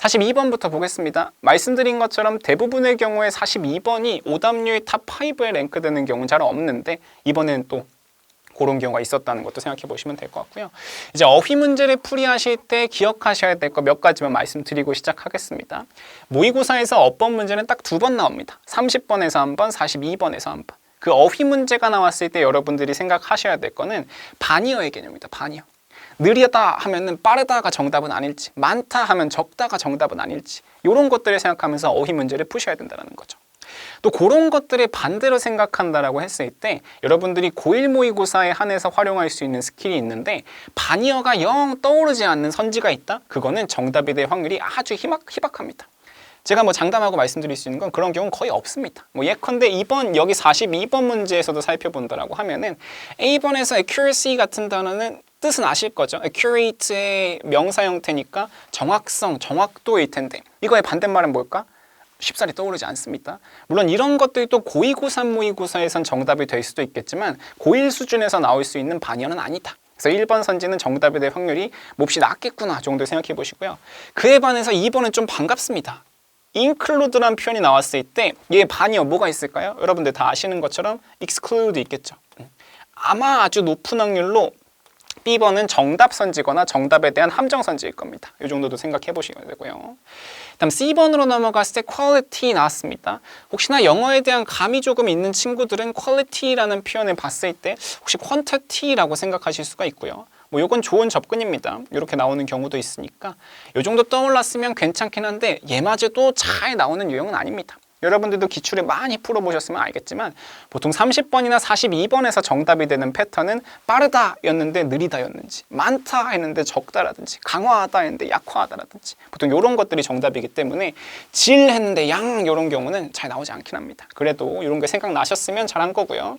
42번부터 보겠습니다. 말씀드린 것처럼 대부분의 경우에 42번이 오답률 탑 5에 랭크되는 경우는 잘 없는데 이번에는 또 그런 경우가 있었다는 것도 생각해 보시면 될 것 같고요. 이제 어휘 문제를 풀이하실 때 기억하셔야 될거몇 가지만 말씀드리고 시작하겠습니다. 모의고사에서 어법 문제는 딱 두 번 나옵니다. 30번에서 한 번, 42번에서 한 번. 그 어휘 문제가 나왔을 때 여러분들이 생각하셔야 될 거는 반이어의 개념입니다. 반이어. 느리다 하면은 빠르다가 정답은 아닐지, 많다 하면 적다가 정답은 아닐지, 이런 것들을 생각하면서 어휘 문제를 푸셔야 된다는 거죠. 또 그런 것들을 반대로 생각한다라고 했을 때 여러분들이 고1 모의고사에 한해서 활용할 수 있는 스킬이 있는데 반이어가 영 떠오르지 않는 선지가 있다? 그거는 정답이 될 확률이 아주 희박, 희박합니다. 제가 뭐 장담하고 말씀드릴 수 있는 건 그런 경우는 거의 없습니다. 뭐 예컨대 이번 여기 42번 문제에서도 살펴본다라고 하면은 A번에서 accuracy 같은 단어는 뜻은 아실 거죠. accurate의 명사 형태니까 정확성, 정확도일 텐데 이거의 반대말은 뭘까? 쉽사리 떠오르지 않습니다. 물론 이런 것들이 또 고2, 고3 모의고사에선 정답이 될 수도 있겠지만 고1 수준에서 나올 수 있는 반연은 아니다. 그래서 1번 선지는 정답이 될 확률이 몹시 낮겠구나 정도 생각해 보시고요. 그에 반해서 2번은 좀 반갑습니다. include란 표현이 나왔을 때 얘 반이요 뭐가 있을까요? 여러분들 다 아시는 것처럼 exclude 있겠죠. 아마 아주 높은 확률로 B번은 정답 선지거나 정답에 대한 함정 선지일 겁니다. 이 정도도 생각해 보시면 되고요. 다음 C번으로 넘어갔을 때 quality 나왔습니다. 혹시나 영어에 대한 감이 조금 있는 친구들은 quality라는 표현을 봤을 때 혹시 quantity라고 생각하실 수가 있고요. 뭐 요건 좋은 접근입니다. 이렇게 나오는 경우도 있으니까 요 정도 떠올랐으면 괜찮긴 한데 얘마저도 잘 나오는 유형은 아닙니다. 여러분들도 기출을 많이 풀어보셨으면 알겠지만 보통 30번이나 42번에서 정답이 되는 패턴은 빠르다 였는데 느리다 였는지 많다 했는데 적다라든지 강화하다 했는데 약화하다라든지 보통 이런 것들이 정답이기 때문에 질 했는데 양 이런 경우는 잘 나오지 않긴 합니다. 그래도 이런 게 생각나셨으면 잘한 거고요.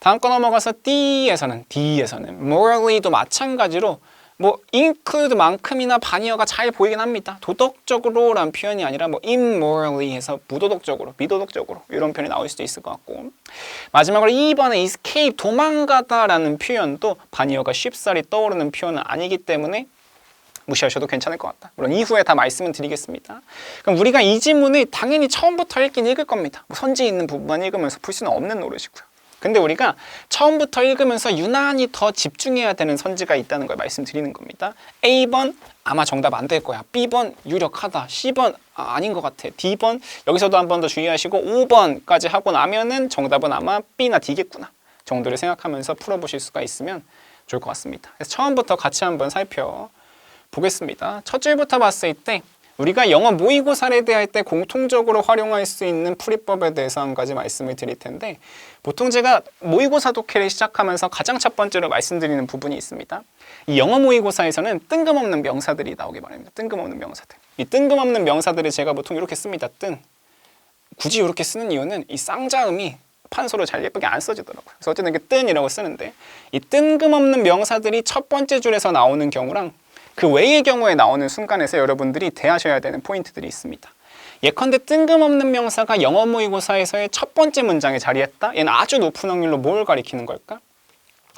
다음 거 넘어가서 D에서는 D에서는 morally도 마찬가지로 뭐 include만큼이나 반이어가 잘 보이긴 합니다. 도덕적으로란 표현이 아니라 뭐 immorally 해서 무도덕적으로, 미도덕적으로 이런 표현이 나올 수도 있을 것 같고 마지막으로 2번에 escape 도망가다라는 표현도 반이어가 쉽사리 떠오르는 표현은 아니기 때문에 무시하셔도 괜찮을 것 같다. 물론 이후에 다 말씀을 드리겠습니다. 그럼 우리가 이 지문을 당연히 처음부터 읽긴 읽을 겁니다. 뭐 선지 있는 부분만 읽으면서 풀 수는 없는 노릇이고요. 근데 우리가 처음부터 읽으면서 유난히 더 집중해야 되는 선지가 있다는 걸 말씀드리는 겁니다. A번 아마 정답 안 될 거야. B번 유력하다. C번 아, 아닌 것 같아. D번 여기서도 한 번 더 주의하시고 5번까지 하고 나면은 정답은 아마 B나 D겠구나 정도를 생각하면서 풀어보실 수가 있으면 좋을 것 같습니다. 그래서 처음부터 같이 한번 살펴보겠습니다. 첫 줄부터 봤을 때 우리가 영어 모의고사를 대할 때 공통적으로 활용할 수 있는 풀이법에 대해서 한 가지 말씀을 드릴 텐데 보통 제가 모의고사 독해를 시작하면서 가장 첫 번째로 말씀드리는 부분이 있습니다. 이 영어 모의고사에서는 뜬금없는 명사들이 나오기 마련입니다. 뜬금없는 명사들. 이 뜬금없는 명사들을 제가 보통 이렇게 씁니다. 뜬. 굳이 이렇게 쓰는 이유는 이 쌍자음이 판소로 잘 예쁘게 안 써지더라고요. 그래서 어쨌든 이게 뜬이라고 쓰는데 이 뜬금없는 명사들이 첫 번째 줄에서 나오는 경우랑 그 외의 경우에 나오는 순간에서 여러분들이 대하셔야 되는 포인트들이 있습니다. 예컨대 뜬금없는 명사가 영어 모의고사에서의 첫 번째 문장에 자리했다? 얘는 아주 높은 확률로 뭘 가리키는 걸까?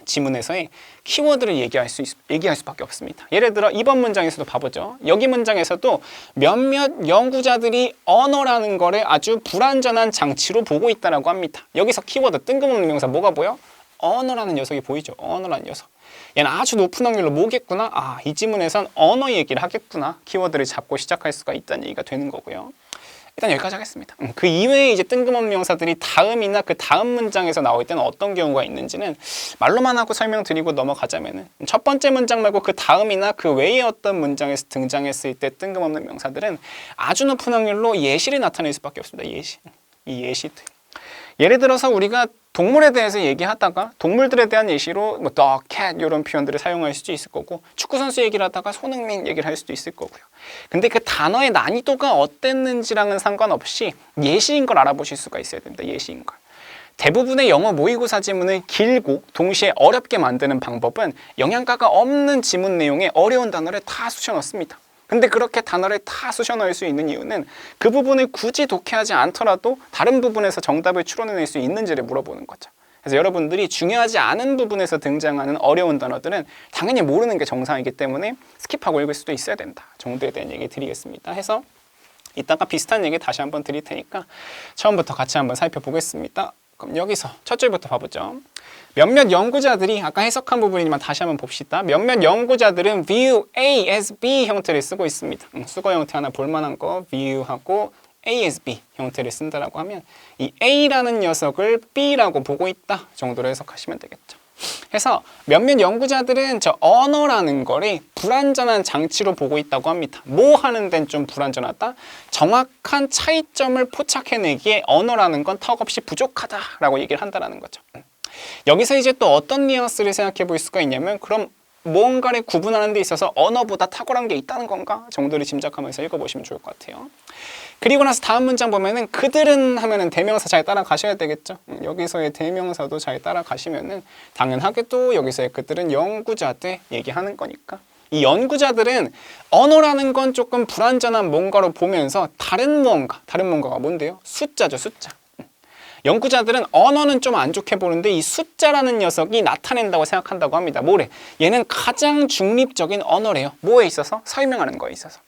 지문에서의 키워드를 얘기할 수 있, 얘기할 수밖에 없습니다. 예를 들어 이번 문장에서도 봐보죠. 여기 문장에서도 몇몇 연구자들이 언어라는 거를 아주 불완전한 장치로 보고 있다라고 합니다. 여기서 키워드 뜬금없는 명사 뭐가 보여? 언어라는 녀석이 보이죠. 언어라는 녀석. 얘는 아주 높은 확률로 뭐겠구나? 아, 이 지문에선 언어 얘기를 하겠구나. 키워드를 잡고 시작할 수가 있다는 얘기가 되는 거고요. 일단 여기까지 하겠습니다. 음, 그 이외에 이제 뜬금없는 명사들이 다음이나 그 다음 문장에서 나올 때는 어떤 경우가 있는지는 말로만 하고 설명드리고 넘어가자면은 첫 번째 문장 말고 그 다음이나 그 외의 어떤 문장에서 등장했을 때 뜬금없는 명사들은 아주 높은 확률로 예시를 나타낼 수밖에 없습니다. 예시. 이 예시들. 예를 들어서 우리가 동물에 대해서 얘기하다가 동물들에 대한 예시로 뭐 dog, cat 이런 표현들을 사용할 수도 있을 거고 축구 선수 얘기를 하다가 손흥민 얘기를 할 수도 있을 거고요. 근데 그 단어의 난이도가 어땠는지랑은 상관없이 예시인 걸 알아보실 수가 있어야 됩니다. 예시인 걸. 대부분의 영어 모의고사 지문을 길고 동시에 어렵게 만드는 방법은 영양가가 없는 지문 내용에 어려운 단어를 다 쑤셔 넣습니다. 근데 그렇게 단어를 다 쑤셔 넣을 수 있는 이유는 그 부분을 굳이 독해하지 않더라도 다른 부분에서 정답을 추론해낼 수 있는지를 물어보는 거죠. 그래서 여러분들이 중요하지 않은 부분에서 등장하는 어려운 단어들은 당연히 모르는 게 정상이기 때문에 스킵하고 읽을 수도 있어야 된다 정도에 대한 얘기 드리겠습니다. 해서 이따가 비슷한 얘기 다시 한번 드릴 테니까 처음부터 같이 한번 살펴보겠습니다. 그럼 여기서 첫 줄부터 봐보죠. 몇몇 연구자들이 아까 해석한 부분이지만 다시 한번 봅시다. 몇몇 연구자들은 view A as B 형태를 쓰고 있습니다. 음, 수거 형태 하나 볼만한 거 view하고 A as B 형태를 쓴다라고 하면 이 A라는 녀석을 B라고 보고 있다 정도로 해석하시면 되겠죠. 해서 몇몇 연구자들은 저 언어라는 거를 불완전한 장치로 보고 있다고 합니다. 뭐 하는 데는 좀 불완전하다? 정확한 차이점을 포착해내기에 언어라는 건 턱없이 부족하다라고 얘기를 한다는 거죠. 여기서 이제 또 어떤 뉘앙스를 생각해 볼 수가 있냐면 그럼 무언가를 구분하는 데 있어서 언어보다 탁월한 게 있다는 건가 정도를 짐작하면서 읽어보시면 좋을 것 같아요. 그리고 나서 다음 문장 보면은 그들은 하면은 대명사 잘 따라가셔야 되겠죠. 음, 여기서의 대명사도 잘 따라가시면은 당연하게 또 여기서의 그들은 연구자들 얘기하는 거니까 이 연구자들은 언어라는 건 조금 불완전한 뭔가로 보면서 다른 뭔가, 다른 뭔가가 뭔데요? 숫자죠, 숫자. 음. 연구자들은 언어는 좀 안 좋게 보는데 이 숫자라는 녀석이 나타낸다고 생각한다고 합니다. 뭐래? 얘는 가장 중립적인 언어래요. 뭐에 있어서? 설명하는 거에 있어서.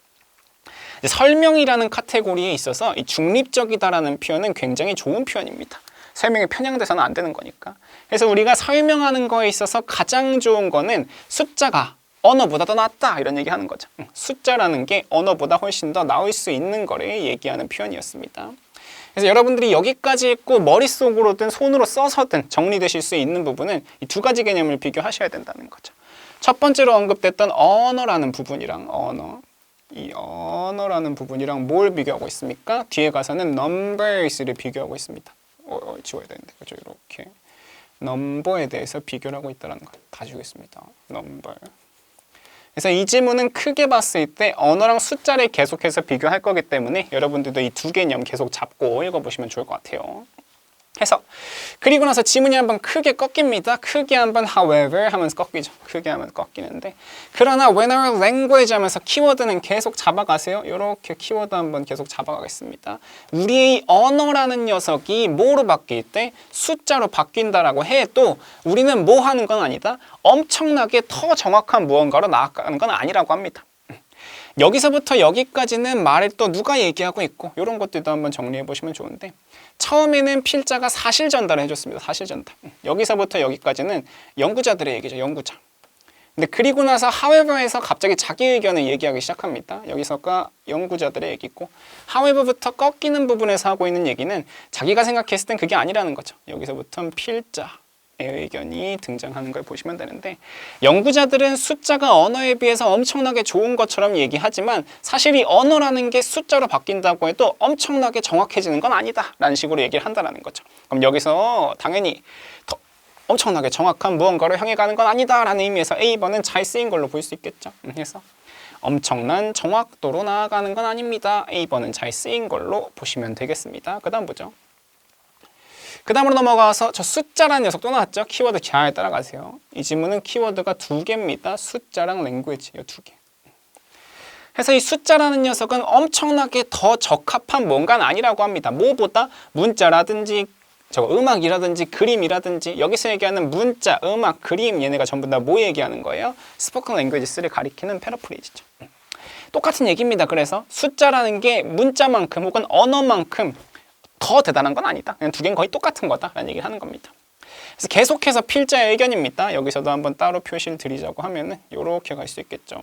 설명이라는 카테고리에 있어서 이 중립적이다라는 표현은 굉장히 좋은 표현입니다. 설명이 편향돼서는 안 되는 거니까. 그래서 우리가 설명하는 거에 있어서 가장 좋은 거는 숫자가 언어보다 더 낫다 이런 얘기 하는 거죠. 숫자라는 게 언어보다 훨씬 더 나을 수 있는 거를 얘기하는 표현이었습니다. 그래서 여러분들이 여기까지 했고 머릿속으로든 손으로 써서든 정리되실 수 있는 부분은 이 두 가지 개념을 비교하셔야 된다는 거죠. 첫 번째로 언급됐던 언어라는 부분이랑 언어 이 언어라는 부분이랑 뭘 비교하고 있습니까? 뒤에 가서는 numbers를 비교하고 있습니다. 어, 어, 지워야 되는데 그죠? 이렇게 넘버에 대해서 비교를 하고 있다는 거. 다 지우겠습니다. 넘버. 그래서 이 지문은 크게 봤을 때 언어랑 숫자를 계속해서 비교할 거기 때문에 여러분들도 이 두 개념 계속 잡고 읽어보시면 좋을 것 같아요. 해석. 그리고 나서 지문이 한번 크게 꺾입니다. 크게 한번 however 하면서 꺾이죠. 크게 하면 꺾이는데 그러나 when our language 하면서 키워드는 계속 잡아가세요. 이렇게 키워드 한번 계속 잡아가겠습니다. 우리의 언어라는 녀석이 뭐로 바뀔 때 숫자로 바뀐다라고 해도 우리는 뭐 하는 건 아니다. 엄청나게 더 정확한 무언가로 나아가는 건 아니라고 합니다. 여기서부터 여기까지는 말을 또 누가 얘기하고 있고 이런 것들도 한번 정리해 보시면 좋은데 처음에는 필자가 사실 전달을 해줬습니다. 사실 전달. 여기서부터 여기까지는 연구자들의 얘기죠. 연구자. 근데 그리고 나서 however에서 갑자기 자기 의견을 얘기하기 시작합니다. 여기서가 연구자들의 얘기고 however부터 꺾이는 부분에서 하고 있는 얘기는 자기가 생각했을 땐 그게 아니라는 거죠. 여기서부터는 필자. 의견이 등장하는 걸 보시면 되는데 연구자들은 숫자가 언어에 비해서 엄청나게 좋은 것처럼 얘기하지만 사실 이 언어라는 게 숫자로 바뀐다고 해도 엄청나게 정확해지는 건 아니다 라는 식으로 얘기를 한다는 거죠. 그럼 여기서 당연히 더 엄청나게 정확한 무언가로 향해 가는 건 아니다 라는 의미에서 A번은 잘 쓰인 걸로 볼 수 있겠죠. 그래서 엄청난 정확도로 나아가는 건 아닙니다. A번은 잘 쓰인 걸로 보시면 되겠습니다. 그 다음 보죠 그 다음으로 넘어가서 저 숫자라는 녀석 또 나왔죠? 키워드 잘 따라가세요. 이 지문은 키워드가 두 개입니다. 숫자랑 랭귀지 이 두 개. 그래서 이 숫자라는 녀석은 엄청나게 더 적합한 뭔가는 아니라고 합니다. 뭐보다 문자라든지 저 음악이라든지 그림이라든지 여기서 얘기하는 문자, 음악, 그림 얘네가 전부 다 뭐 얘기하는 거예요? 스포큰 랭귀지스를 가리키는 패러프레이즈죠. 똑같은 얘기입니다. 그래서 숫자라는 게 문자만큼 혹은 언어만큼 더 대단한 건 아니다. 그냥 두 개는 거의 똑같은 거다라는 얘기를 하는 겁니다. 그래서 계속해서 필자의 의견입니다. 여기서도 한번 따로 표시를 드리자고 하면은 이렇게 갈 수 있겠죠.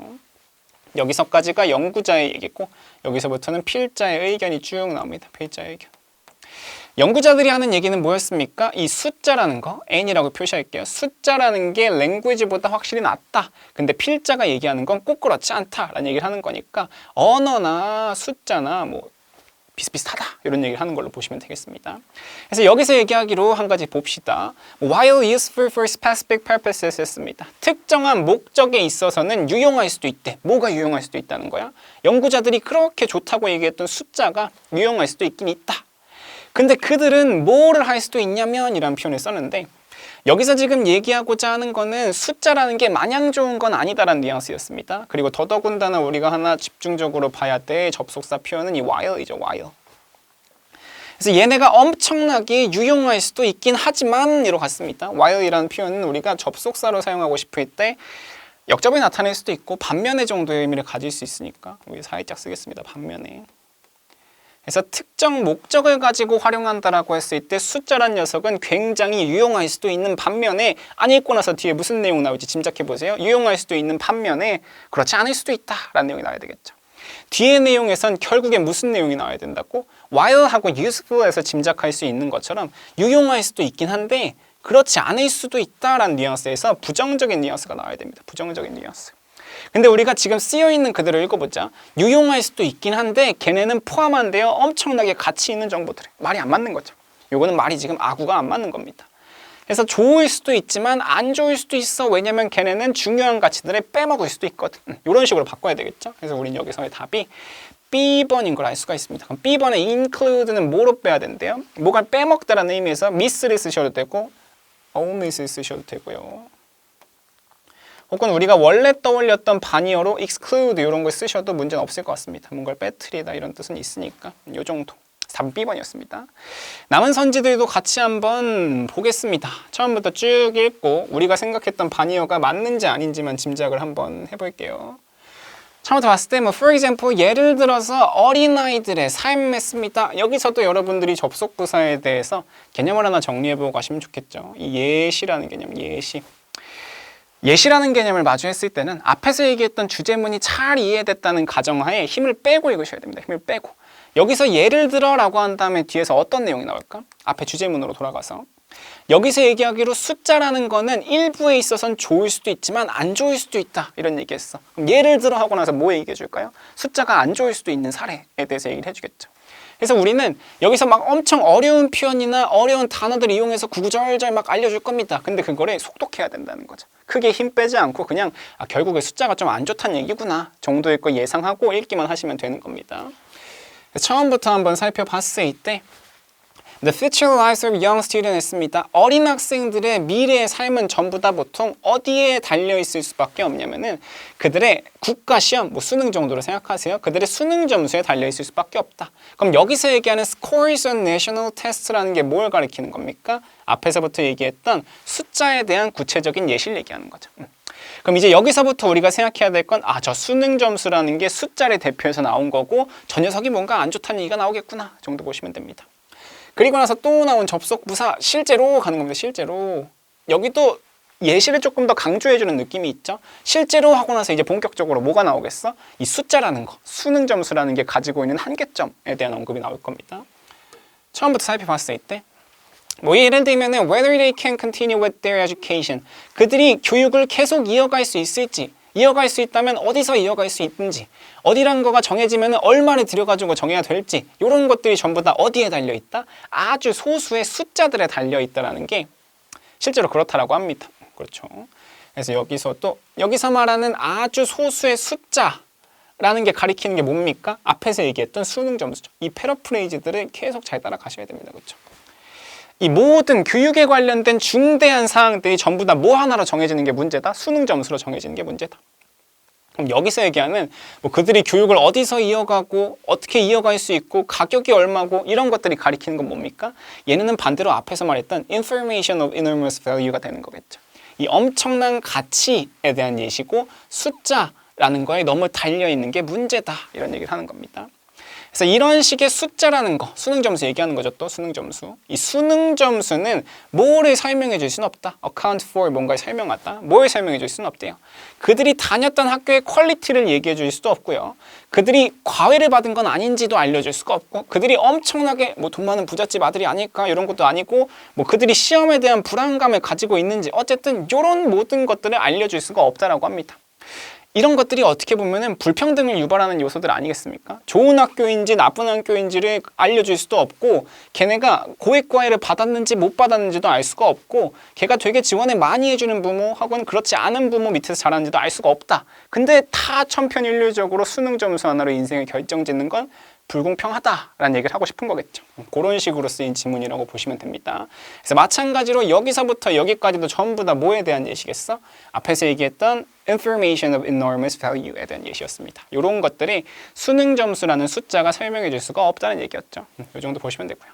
여기서까지가 연구자의 얘기고 여기서부터는 필자의 의견이 쭉 나옵니다. 필자의 의견. 연구자들이 하는 얘기는 뭐였습니까? 이 숫자라는 거, n이라고 표시할게요. 숫자라는 게 랭귀지보다 확실히 낫다. 근데 필자가 얘기하는 건 꼭 그렇지 않다라는 얘기를 하는 거니까 언어나 숫자나 뭐 비슷비슷하다 이런 얘기를 하는 걸로 보시면 되겠습니다. 그래서 여기서 얘기하기로 한 가지 봅시다. While useful for specific purposes 했습니다. 특정한 목적에 있어서는 유용할 수도 있대. 뭐가 유용할 수도 있다는 거야? 연구자들이 그렇게 좋다고 얘기했던 숫자가 유용할 수도 있긴 있다. 근데 그들은 뭐를 할 수도 있냐면 이란 표현을 썼는데 여기서 지금 얘기하고자 하는 거는 숫자라는 게 마냥 좋은 건 아니다라는 뉘앙스였습니다. 그리고 더더군다나 우리가 하나 집중적으로 봐야 될 접속사 표현은 이 while이죠, while. 그래서 얘네가 엄청나게 유용할 수도 있긴 하지만 이로 같습니다. while이라는 표현은 우리가 접속사로 사용하고 싶을 때 역접이 나타낼 수도 있고 반면의 정도의 의미를 가질 수 있으니까 우리 살짝 쓰겠습니다. 반면에. 그래서 특정 목적을 가지고 활용한다라고 했을 때 숫자란 녀석은 굉장히 유용할 수도 있는 반면에 안 읽고 나서 뒤에 무슨 내용 나올지 짐작해 보세요. 유용할 수도 있는 반면에 그렇지 않을 수도 있다라는 내용이 나와야 되겠죠. 뒤에 내용에선 결국에 무슨 내용이 나와야 된다고? while하고 useful에서 짐작할 수 있는 것처럼 유용할 수도 있긴 한데 그렇지 않을 수도 있다라는 뉘앙스에서 부정적인 뉘앙스가 나와야 됩니다. 부정적인 뉘앙스. 근데 우리가 지금 쓰여 있는 그대로 읽어보자. 유용할 수도 있긴 한데 걔네는 포함한데요. 엄청나게 가치 있는 정보들. 말이 안 맞는 거죠. 요거는 말이 지금 아구가 안 맞는 겁니다. 그래서 좋을 수도 있지만 안 좋을 수도 있어. 왜냐면 걔네는 중요한 가치들을 빼먹을 수도 있거든. 이런 식으로 바꿔야 되겠죠. 그래서 우린 여기서의 답이 B번인 걸 알 수가 있습니다. 그럼 B번의 include는 뭐로 빼야 된대요? 뭐가 빼먹다라는 의미에서 miss를 쓰셔도 되고 omiss를 쓰셔도 되고요. 혹은 우리가 원래 떠올렸던 반이어로 exclude 이런 걸 쓰셔도 문제는 없을 것 같습니다. 뭔가를 빼트리다 이런 뜻은 있으니까 이 정도. 3B번이었습니다. 남은 선지들도 같이 한번 보겠습니다. 처음부터 쭉 읽고 우리가 생각했던 반이어가 맞는지 아닌지만 짐작을 한번 해볼게요. 처음부터 봤을 때 뭐 for example 예를 들어서 어린아이들의 삶했습니다. 여기서도 여러분들이 접속 부사에 대해서 개념을 하나 정리해보고 가시면 좋겠죠. 이 예시라는 개념, 예시. 예시라는 개념을 마주했을 때는 앞에서 얘기했던 주제문이 잘 이해됐다는 가정하에 힘을 빼고 읽으셔야 됩니다. 힘을 빼고. 여기서 예를 들어 라고 한 다음에 뒤에서 어떤 내용이 나올까? 앞에 주제문으로 돌아가서 여기서 얘기하기로 숫자라는 거는 일부에 있어서는 좋을 수도 있지만 안 좋을 수도 있다 이런 얘기했어. 예를 들어 하고 나서 뭐 얘기해 줄까요? 숫자가 안 좋을 수도 있는 사례에 대해서 얘기를 해주겠죠. 그래서 우리는 여기서 막 엄청 어려운 표현이나 어려운 단어들 이용해서 구구절절 막 알려줄 겁니다. 근데 그거를 속독해야 된다는 거죠. 크게 힘 빼지 않고 그냥 아, 결국에 숫자가 좀 안 좋다는 얘기구나 정도의 거 예상하고 읽기만 하시면 되는 겁니다. 처음부터 한번 살펴봤을 때 The future lives of young student 했습니다. 어린 학생들의 미래의 삶은 전부 다 보통 어디에 달려 있을 수밖에 없냐면은 그들의 국가 시험, 뭐 수능 정도로 생각하세요. 그들의 수능 점수에 달려 있을 수밖에 없다. 그럼 여기서 얘기하는 scores on national test라는 게 뭘 가리키는 겁니까? 앞에서부터 얘기했던 숫자에 대한 구체적인 예시를 얘기하는 거죠. 음. 그럼 이제 여기서부터 우리가 생각해야 될 건 아, 저 수능 점수라는 게 숫자를 대표해서 나온 거고 저 녀석이 뭔가 안 좋다는 얘기가 나오겠구나 정도 보시면 됩니다. 그리고 나서 또 나온 접속 부사 실제로 가는 겁니다. 실제로 여기도 예시를 조금 더 강조해주는 느낌이 있죠. 실제로 하고 나서 이제 본격적으로 뭐가 나오겠어? 이 숫자라는 거, 수능 점수라는 게 가지고 있는 한계점에 대한 언급이 나올 겁니다. 처음부터 살펴봤을 때, 뭐 예를 들면은 whether they can continue with their education, 그들이 교육을 계속 이어갈 수 있을지, 이어갈 수 있다면 어디서 이어갈 수 있는지 어디란 거가 정해지면 얼마를 들여가지고 정해야 될지 이런 것들이 전부 다 어디에 달려 있다? 아주 소수의 숫자들에 달려 있다라는 게 실제로 그렇다라고 합니다. 그렇죠. 그래서 여기서 또 여기서 말하는 아주 소수의 숫자 라는 게 가리키는 게 뭡니까? 앞에서 얘기했던 수능 점수죠. 이 패러프레이즈들을 계속 잘 따라가셔야 됩니다. 그렇죠. 이 모든 교육에 관련된 중대한 사항들이 전부 다 뭐 하나로 정해지는 게 문제다? 수능 점수로 정해지는 게 문제다. 그럼 여기서 얘기하는 뭐 그들이 교육을 어디서 이어가고 어떻게 이어갈 수 있고 가격이 얼마고 이런 것들이 가리키는 건 뭡니까? 얘네는 반대로 앞에서 말했던 information of enormous value가 되는 거겠죠. 이 엄청난 가치에 대한 예시고 숫자라는 거에 너무 달려 있는 게 문제다 이런 얘기를 하는 겁니다. 그래서 이런 식의 숫자라는 거, 수능 점수 얘기하는 거죠. 또 수능 점수. 이 수능 점수는 뭐를 설명해 줄 수는 없다. account for 뭔가를 설명하다. 뭘 설명해 줄 수는 없대요. 그들이 다녔던 학교의 퀄리티를 얘기해 줄 수도 없고요. 그들이 과외를 받은 건 아닌지도 알려줄 수가 없고 그들이 엄청나게 뭐 돈 많은 부잣집 아들이 아닐까 이런 것도 아니고 뭐 그들이 시험에 대한 불안감을 가지고 있는지 어쨌든 이런 모든 것들을 알려줄 수가 없다라고 합니다. 이런 것들이 어떻게 보면은 불평등을 유발하는 요소들 아니겠습니까? 좋은 학교인지 나쁜 학교인지를 알려줄 수도 없고 걔네가 고액 과외를 받았는지 못 받았는지도 알 수가 없고 걔가 되게 지원을 많이 해주는 부모 하고는 그렇지 않은 부모 밑에서 자라는지도 알 수가 없다. 근데 다 천편일률적으로 수능 점수 하나로 인생을 결정짓는 건 불공평하다라는 얘기를 하고 싶은 거겠죠. 그런 식으로 쓰인 지문이라고 보시면 됩니다. 그래서 마찬가지로 여기서부터 여기까지도 전부 다 뭐에 대한 예시겠어? 앞에서 얘기했던 information of enormous value에 대한 예시였습니다. 이런 것들이 수능 점수라는 숫자가 설명해 줄 수가 없다는 얘기였죠. 이 정도 보시면 되고요.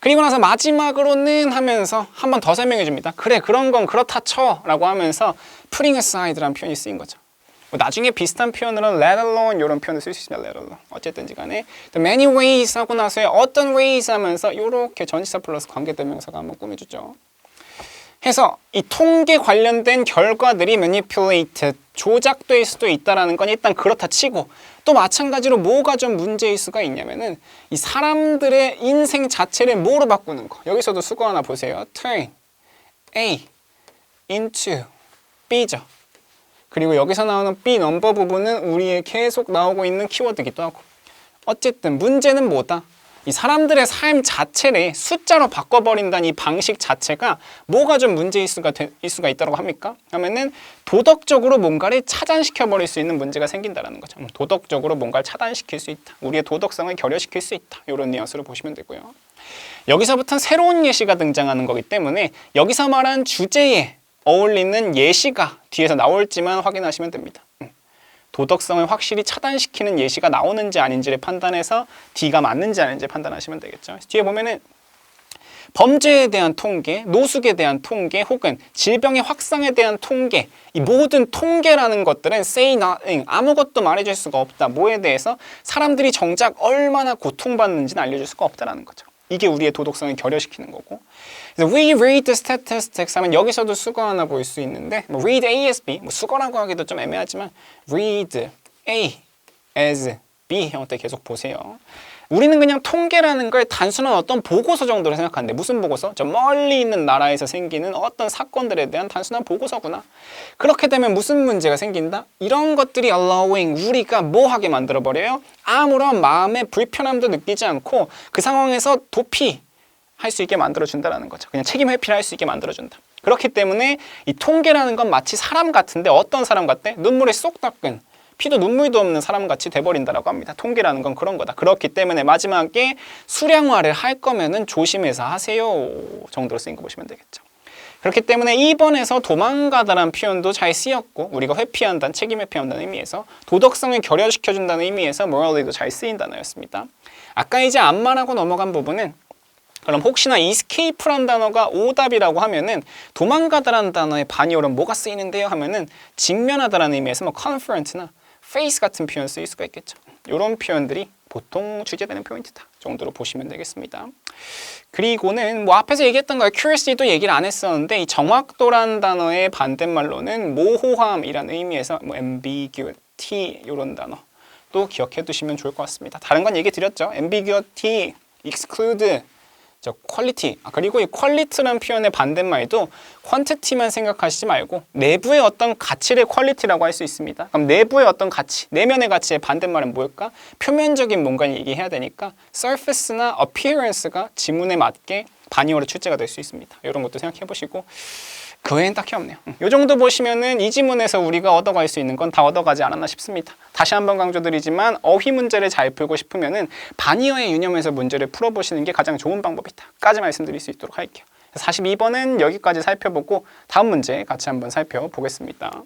그리고 나서 마지막으로는 하면서 한 번 더 설명해 줍니다. 그래 그런 건 그렇다 쳐라고 하면서 putting aside라는 표현이 쓰인 거죠. 뭐 나중에 비슷한 표현으로는 let alone 이런 표현을 쓸 수 있습니다. let alone. 어쨌든지 간에 many ways 하고 나서의 어떤 ways 하면서 이렇게 전치사 플러스 관계대명사가 한번 꾸며주죠. 해서 이 통계 관련된 결과들이 manipulated, 조작될 수도 있다라는 건 일단 그렇다 치고 또 마찬가지로 뭐가 좀 문제일 수가 있냐면은 이 사람들의 인생 자체를 뭐로 바꾸는 거. 여기서도 수거 하나 보세요. turn A into B죠. 그리고 여기서 나오는 B 넘버 부분은 우리의 계속 나오고 있는 키워드기도 하고 어쨌든 문제는 뭐다? 이 사람들의 삶 자체를 숫자로 바꿔버린다는 이 방식 자체가 뭐가 좀 문제일 수가, 되, 일 수가 있다고 합니까? 하면은 도덕적으로 뭔가를 차단시켜버릴 수 있는 문제가 생긴다는 거죠. 음, 도덕적으로 뭔가를 차단시킬 수 있다. 우리의 도덕성을 결여시킬 수 있다. 이런 뉘앙스로 보시면 되고요. 여기서부터 새로운 예시가 등장하는 거기 때문에 여기서 말한 주제에 어울리는 예시가 뒤에서 나올지만 확인하시면 됩니다. 음. 도덕성을 확실히 차단시키는 예시가 나오는지 아닌지를 판단해서 D가 맞는지 아닌지 판단하시면 되겠죠. 뒤에 보면은 범죄에 대한 통계, 노숙에 대한 통계, 혹은 질병의 확산에 대한 통계, 이 모든 통계라는 것들은 say nothing, 아무것도 말해줄 수가 없다. 뭐에 대해서 사람들이 정작 얼마나 고통받는지는 알려줄 수가 없다라는 거죠. 이게 우리의 도덕성을 결여시키는 거고. 그래서 we read the statistics 하면 여기서도 수거 하나 볼 수 있는데 뭐 read A as B, 뭐 수거라고 하기도 좀 애매하지만 read A as B 형태 계속 보세요. 우리는 그냥 통계라는 걸 단순한 어떤 보고서 정도로 생각하는데 무슨 보고서? 저 멀리 있는 나라에서 생기는 어떤 사건들에 대한 단순한 보고서구나. 그렇게 되면 무슨 문제가 생긴다? 이런 것들이 allowing 우리가 뭐 하게 만들어 버려요? 아무런 마음의 불편함도 느끼지 않고 그 상황에서 도피 할 수 있게 만들어 준다라는 거죠. 그냥 책임 회피를 할 수 있게 만들어 준다. 그렇기 때문에 이 통계라는 건 마치 사람 같은데 어떤 사람 같대? 눈물에 쏙 닦은 피도 눈물도 없는 사람 같이 돼버린다라고 합니다. 통계라는 건 그런 거다. 그렇기 때문에 마지막에 수량화를 할 거면은 조심해서 하세요 정도로 쓰인 거 보시면 되겠죠. 그렇기 때문에 2번에서 도망가다라는 표현도 잘 쓰였고 우리가 회피한다는 책임 회피한다는 의미에서 도덕성을 결여시켜준다는 의미에서 morally도 잘 쓰인 단어였습니다. 아까 이제 안 말하고 넘어간 부분은 그럼 혹시나 escape란 단어가 오답이라고 하면은 도망가다라는 단어의 반이어는 뭐가 쓰이는데요 하면은 직면하다라는 의미에서 뭐 confront나 face 같은 표현 쓰일 수가 있겠죠. 이런 표현들이 보통 주제되는 포인트다 정도로 보시면 되겠습니다. 그리고는 뭐 앞에서 얘기했던 거 accuracy도 얘기를 안 했었는데 이 정확도란 단어의 반대말로는 모호함이라는 의미에서 뭐 ambiguity 이런 단어 또 기억해 두시면 좋을 것 같습니다. 다른 건 얘기 드렸죠. ambiguity, exclude 저 퀄리티 아, 그리고 이 퀄리티라는 표현의 반대말도 퀀티티만 생각하시지 말고 내부의 어떤 가치를 퀄리티라고 할 수 있습니다. 그럼 내부의 어떤 가치, 내면의 가치의 반대말은 뭘까? 표면적인 뭔가를 얘기해야 되니까 surface나 appearance가 지문에 맞게 반이어로 출제가 될 수 있습니다. 이런 것도 생각해 보시고 그 외엔 딱히 없네요. 이 정도 보시면은 이 지문에서 우리가 얻어갈 수 있는 건 다 얻어가지 않았나 싶습니다. 다시 한번 강조드리지만 어휘 문제를 잘 풀고 싶으면은 반이어의 유념에서 문제를 풀어보시는 게 가장 좋은 방법이다.까지 말씀드릴 수 있도록 할게요. 42번은 여기까지 살펴보고 다음 문제 같이 한번 살펴보겠습니다.